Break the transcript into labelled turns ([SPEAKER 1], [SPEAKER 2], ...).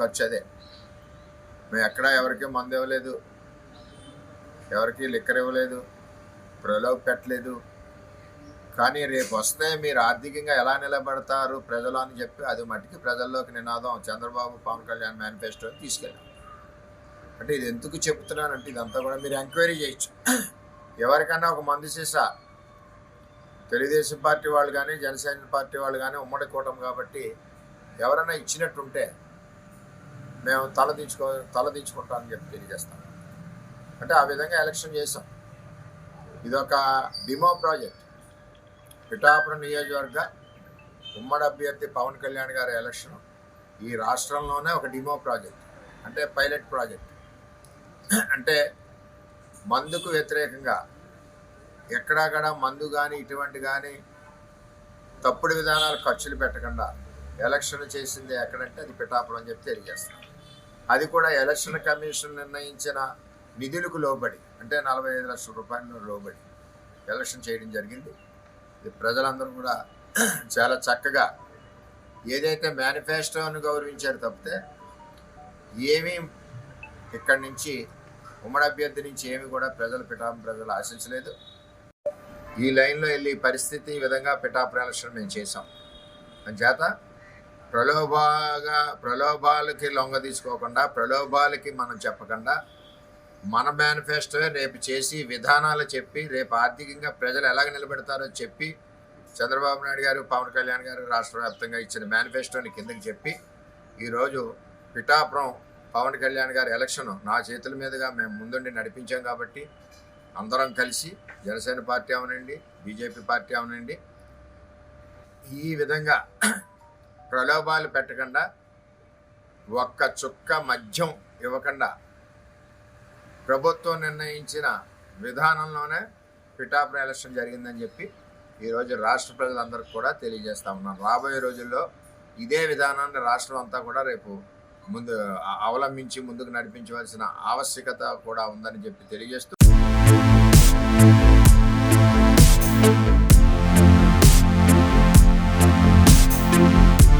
[SPEAKER 1] ఖర్చు అదే మేము ఎక్కడ ఎవరికి మందు ఇవ్వలేదు. ఎవరికి లిక్కర్ ఇవ్వలేదు. ప్రలోభ పెట్టలేదు. కానీ రేపు వస్తే మీరు ఆర్థికంగా ఎలా నిలబడతారు ప్రజలు అని చెప్పి అది మట్టికి ప్రజల్లోకి నినాదం చంద్రబాబు పవన్ కళ్యాణ్ మేనిఫెస్టో తీసుకెళ్ళాం. అంటే ఇది ఎందుకు చెప్తున్నానంటే ఇదంతా కూడా మీరు ఎంక్వైరీ చేయొచ్చు. ఎవరికైనా ఒక మంది సీసా. తెలుగుదేశం పార్టీ వాళ్ళు కానీ జనసేన పార్టీ వాళ్ళు కానీ ఉమ్మడి కూటమి కాబట్టి ఎవరైనా ఇచ్చినట్టుంటే మేము తలదించుకో తలదించుకుంటాం అని చెప్పి తెలియజేస్తాం. అంటే ఆ విధంగా ఎలక్షన్ చేసాం ఇదొక డిమో ప్రాజెక్ట్. పిఠాపురం నియోజకవర్గ ఉమ్మడి అభ్యర్థి పవన్ కళ్యాణ్ గారి ఎలక్షన్ ఈ రాష్ట్రంలోనే ఒక డిమో ప్రాజెక్ట్ అంటే పైలట్ ప్రాజెక్ట్. అంటే మందుకు వ్యతిరేకంగా ఎక్కడక్కడ మందు కానీ ఇటువంటి కానీ తప్పుడు విధానాలు ఖర్చులు పెట్టకుండా ఎలక్షన్ చేసింది ఎక్కడంటే అది పిఠాపురం అని చెప్పి తెలియజేస్తాం. అది కూడా ఎలక్షన్ కమిషన్ నిర్ణయించిన నిధులకు లోబడి అంటే నలభై ఐదు లక్షల రూపాయలు లోబడి ఎలక్షన్ చేయడం జరిగింది. ఇది ప్రజలందరూ కూడా చాలా చక్కగా ఏదైతే మేనిఫెస్టోను గౌరవించారు తప్పితే ఏమీ ఇక్కడి నుంచి ఉమ్మడి అభ్యర్థి నుంచి ఏమి కూడా ప్రజలు పిఠాపురం ప్రజలు ఆశించలేదు. ఈ లైన్లో వెళ్ళి పరిస్థితి ఈ విధంగా పిఠాపురం ఎలక్షన్ మేము చేసాం చేత ప్రలోభాగా ప్రలోభాలకి లొంగ తీసుకోకుండా ప్రలోభాలకి మనం చెప్పకుండా మన మేనిఫెస్టో రేపు చేసి విధానాలు చెప్పి రేపు ఆర్థికంగా ప్రజలు ఎలాగ నిలబెడతారో చెప్పి చంద్రబాబు నాయుడు గారు పవన్ కళ్యాణ్ గారు రాష్ట్ర వ్యాప్తంగా ఇచ్చిన మేనిఫెస్టోని కిందకి చెప్పి ఈరోజు పిఠాపురం పవన్ కళ్యాణ్ గారి ఎలక్షన్ నా చేతుల మీదుగా మేము ముందుండి నడిపించాం కాబట్టి అందరం కలిసి జనసేన పార్టీ అవనండి బీజేపీ పార్టీ అవనండి. ఈ విధంగా ప్రలోభాలు పెట్టకుండా ఒక్క చుక్క మద్యం ఇవ్వకుండా ప్రభుత్వం నిర్ణయించిన విధానంలోనే పిఠాపురం ఎలక్షన్ జరిగిందని చెప్పి ఈరోజు రాష్ట్ర ప్రజలందరికీ కూడా తెలియజేస్తా ఉన్నాను రాబోయే రోజుల్లో ఇదే విధానాన్ని రాష్ట్రం అంతా కూడా రేపు ముందు అవలంబించి ముందుకు నడిపించవలసిన ఆవశ్యకత కూడా ఉందని చెప్పి తెలియజేస్తూ